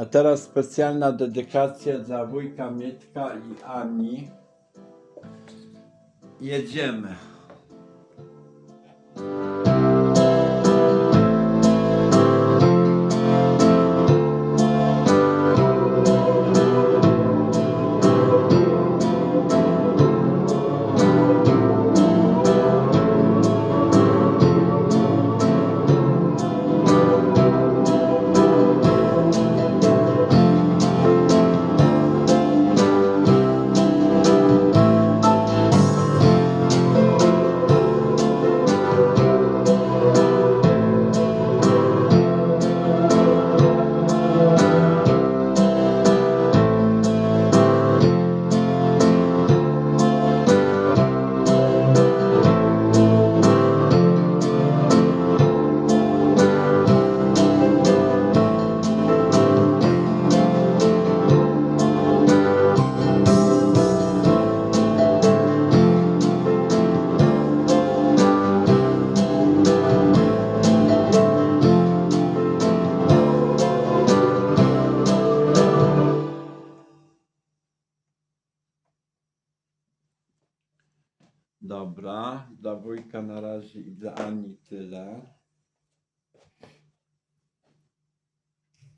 A teraz specjalna dedykacja dla wujka Mietka i Ani. Jedziemy. Dobra, dla wujka na razie i dla Ani tyle.